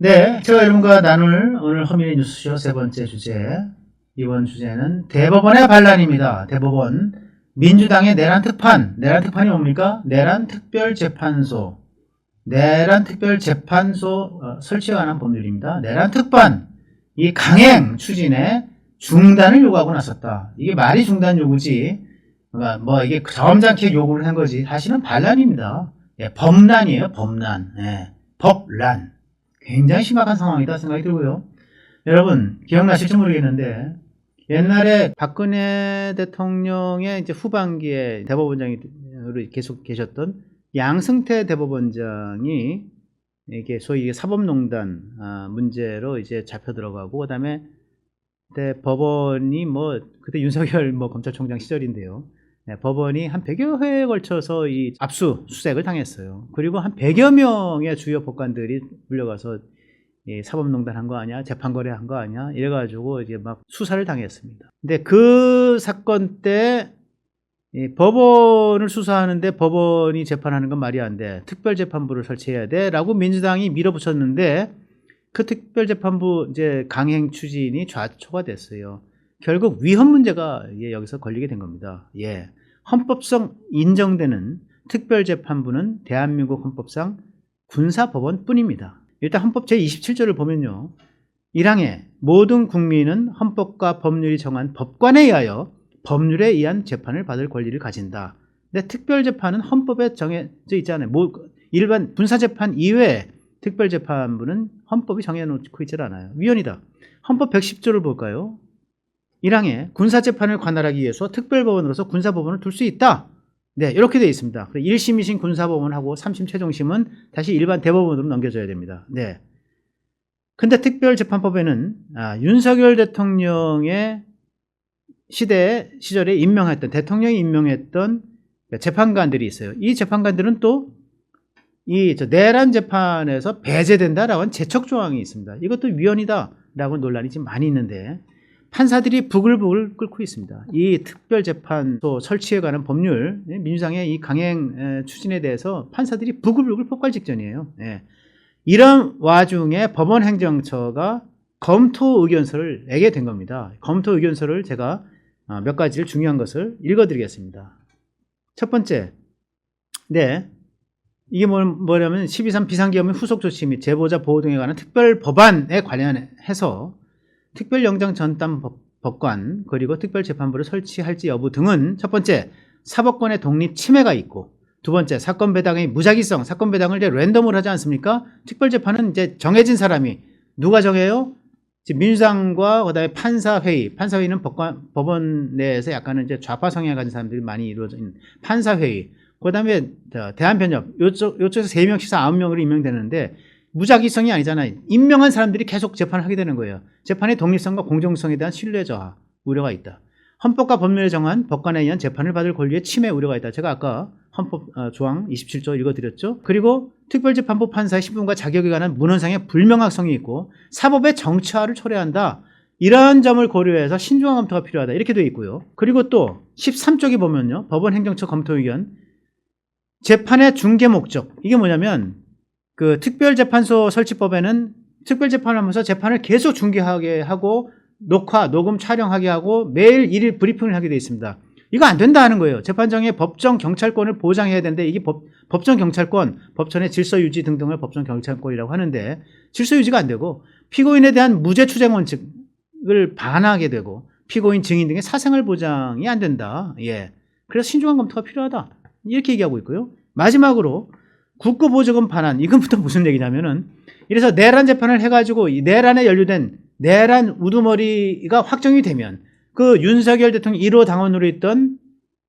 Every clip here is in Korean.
네, 제가 여러분과 나눌 오늘 허민의 뉴스쇼 세 번째 주제. 이번 주제는 대법원의 반란입니다. 대법원 민주당의 내란 특판. 내란 특판이 뭡니까? 내란 특별재판소. 내란 특별재판소 어, 설치에 관한 법률입니다. 내란 특판. 이 강행 추진에 중단을 요구하고 나섰다. 이게 말이 중단 요구지. 그러니까 뭐 이게 점잖게 요구를 한 거지. 사실은 반란입니다. 예, 범란이에요. 범란. 예, 법란. 굉장히 심각한 상황이다 생각이 들고요. 여러분 기억나실지 모르겠는데 옛날에 박근혜 대통령의 이제 후반기에 대법원장으로 계속 계셨던 양승태 대법원장이 이게 소위 사법농단 아, 문제로 이제 잡혀 들어가고 그다음에 그때 법원이 뭐 그때 윤석열 뭐 검찰총장 시절인데요. 네, 법원이 한 100여 회에 걸쳐서 이 압수 수색을 당했어요. 그리고 한 100여 명의 주요 법관들이 물려가서 이 사법농단 한 거 아니야? 재판거래 한 거 아니야? 이래가지고 이제 막 수사를 당했습니다. 근데 그 사건 때이 법원을 수사하는데 법원이 재판하는 건 말이 안 돼. 특별재판부를 설치해야 돼. 라고 민주당이 밀어붙였는데 그 특별재판부 이제 강행 추진이 좌초가 됐어요. 결국 위헌 문제가 예, 여기서 걸리게 된 겁니다. 예. 헌법성 인정되는 특별재판부는 대한민국 헌법상 군사법원뿐입니다. 일단 헌법 제27조를 보면요. 1항에 모든 국민은 헌법과 법률이 정한 법관에 의하여 법률에 의한 재판을 받을 권리를 가진다. 근데 특별재판은 헌법에 정해져 있잖아요. 뭐 일반 군사재판 이외에 특별재판부는 헌법이 정해놓고 있질 않아요. 위헌이다. 헌법 110조를 볼까요? 1항에 군사재판을 관할하기 위해서 특별법원으로서 군사법원을 둘 수 있다. 네, 이렇게 되어 있습니다. 1심, 2심 군사법원하고 3심 최종심은 다시 일반 대법원으로 넘겨져야 됩니다. 네. 근데 특별재판법에는 아, 윤석열 대통령의 시대 시절에 임명했던 대통령이 임명했던 재판관들이 있어요. 이 재판관들은 또 이 내란 재판에서 배제된다라고 하는 제척 조항이 있습니다. 이것도 위헌이다라고 논란이 지금 많이 있는데 판사들이 부글부글 끓고 있습니다. 이 특별재판소 설치에 관한 법률, 예, 민주당의 이 강행 에, 추진에 대해서 판사들이 부글부글 폭발 직전이에요. 예. 이런 와중에 법원행정처가 검토 의견서를 내게 된 겁니다. 검토 의견서를 제가 어, 몇 가지를 중요한 것을 읽어드리겠습니다. 첫 번째, 네. 이게 뭐, 뭐냐면 12.3 비상기업의 후속 조치 및 제보자 보호 등에 관한 특별 법안에 관련해서 특별영장 전담 법- 법관 그리고 특별재판부를 설치할지 여부 등은 첫 번째 사법권의 독립 침해가 있고 두 번째 사건 배당의 무작위성 사건 배당을 이제 랜덤으로 하지 않습니까? 특별재판은 이제 정해진 사람이 누가 정해요? 지금 민주당과 그다음에 판사회의 판사회의는 법관, 법원 내에서 약간은 이제 좌파 성향을 가진 사람들이 많이 이루어져 있는 판사회의 그다음에 저 대한변협 요쪽 요쪽에서 세 명씩 아홉 명으로 임명되는데 무작위성이 아니잖아요. 임명한 사람들이 계속 재판을 하게 되는 거예요. 재판의 독립성과 공정성에 대한 신뢰 저하 우려가 있다. 헌법과 법률에 정한 법관에 의한 재판을 받을 권리의 침해 우려가 있다. 제가 아까 헌법 어, 조항 27조 읽어드렸죠. 그리고 특별재판부 판사의 신분과 자격에 관한 문헌상의 불명확성이 있고 사법의 정치화를 초래한다. 이러한 점을 고려해서 신중한 검토가 필요하다. 이렇게 되어 있고요. 그리고 또 13쪽에 보면요. 법원 행정처 검토 의견 재판의 중개 목적 이게 뭐냐면 그 특별재판소 설치법에는 특별재판을 하면서 재판을 계속 중개하게 하고 녹화, 녹음, 촬영하게 하고 매일 일일 브리핑을 하게 돼 있습니다. 이거 안 된다 하는 거예요. 재판장의 법정 경찰권을 보장해야 되는데 이게 법, 법정 경찰권, 법전의 질서 유지 등등을 법정 경찰권이라고 하는데 질서 유지가 안 되고 피고인에 대한 무죄 추정 원칙을 반하게 되고 피고인 증인 등의 사생활 보장이 안 된다. 예. 그래서 신중한 검토가 필요하다. 이렇게 얘기하고 있고요. 마지막으로 국고 보조금 반환 이건부터 무슨 얘기냐면은 이래서 내란 재판을 해가지고 이 내란에 연루된 내란 우두머리가 확정이 되면 그 윤석열 대통령 1호 당원으로 있던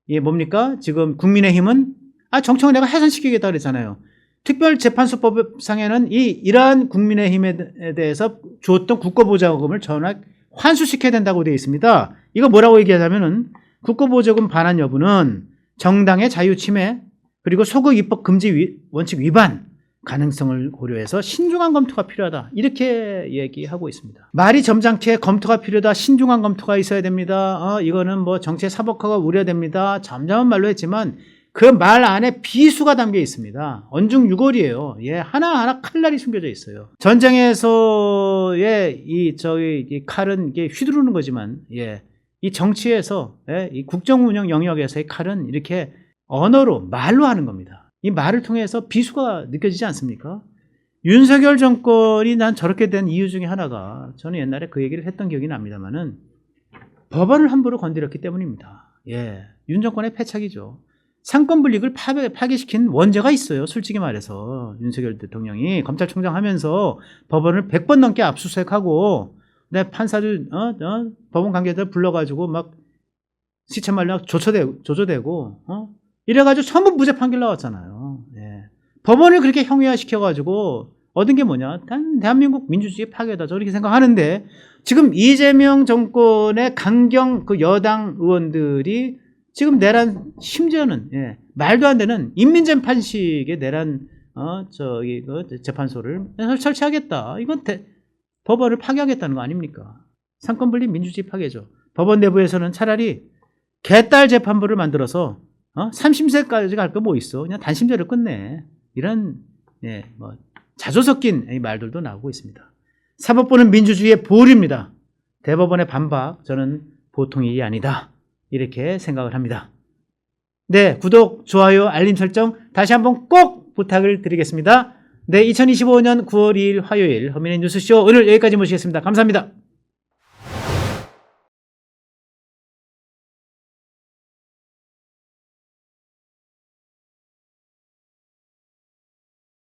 이 뭡니까 지금 국민의힘은 아 정청을 내가 해산시키겠다 그랬잖아요. 특별재판소법상에는 이 이러한 국민의힘에 대해서 줬던 국고보조금을 전액 환수시켜야 된다고 되어 있습니다. 이거 뭐라고 얘기하자면은 국고보조금 반환 여부는 정당의 자유 침해 그리고 소극 입법 금지 위- 원칙 위반 가능성을 고려해서 신중한 검토가 필요하다. 이렇게 얘기하고 있습니다. 말이 점잖게 검토가 필요하다. 신중한 검토가 있어야 됩니다. 어, 이거는 뭐 정치의 사법화가 우려됩니다. 잠잠한 말로 했지만 그 말 안에 비수가 담겨 있습니다. 언중 유골이에요. 예, 하나하나 칼날이 숨겨져 있어요. 전쟁에서의 이 저희 이 칼은 이게 휘두르는 거지만 예. 이 정치에서 예, 이 국정 운영 영역에서의 칼은 이렇게 언어로 말로 하는 겁니다. 이 말을 통해서 비수가 느껴지지 않습니까? 윤석열 정권이 난 저렇게 된 이유 중에 하나가 저는 옛날에 그 얘기를 했던 기억이 납니다만은 법안을 함부로 건드렸기 때문입니다. 예, 윤 정권의 패착이죠. 상권 파괴, 파괴시킨 원죄가 있어요. 솔직히 말해서 윤석열 대통령이 검찰총장 하면서 법원을 100번 넘게 압수수색하고 내 판사들 어? 어? 법원 관계자 불러가지고 막 시체 말려 조처되고 조조되고 어? 이래가지고 전부 무죄 판결 나왔잖아요. 예. 법원을 그렇게 형해화시켜가지고 얻은 게 뭐냐? 단 대한민국 민주주의 파괴다. 저렇게 생각하는데 지금 이재명 정권의 강경 그 여당 의원들이 지금 내란 심지어는 예, 말도 안 되는 인민재판식의 내란 어 저기 그 재판소를 설치하겠다. 이건 대- 법원을 파괴하겠다는 거 아닙니까? 상권 분립 민주주의 파괴죠. 법원 내부에서는 차라리 개딸 재판부를 만들어서 어? 3심세까지 갈 거 뭐 있어? 그냥 단심제를 끝내. 이런 예, 뭐 자조 섞인 이 말들도 나오고 있습니다. 사법부는 민주주의의 보울입니다. 대법원의 반박 저는 보통 일이 아니다. 이렇게 생각을 합니다. 네, 구독, 좋아요, 알림 설정 다시 한번 꼭 부탁을 드리겠습니다. 네, 2025년 9월 2일 화요일 허민의 뉴스쇼 오늘 여기까지 모시겠습니다. 감사합니다.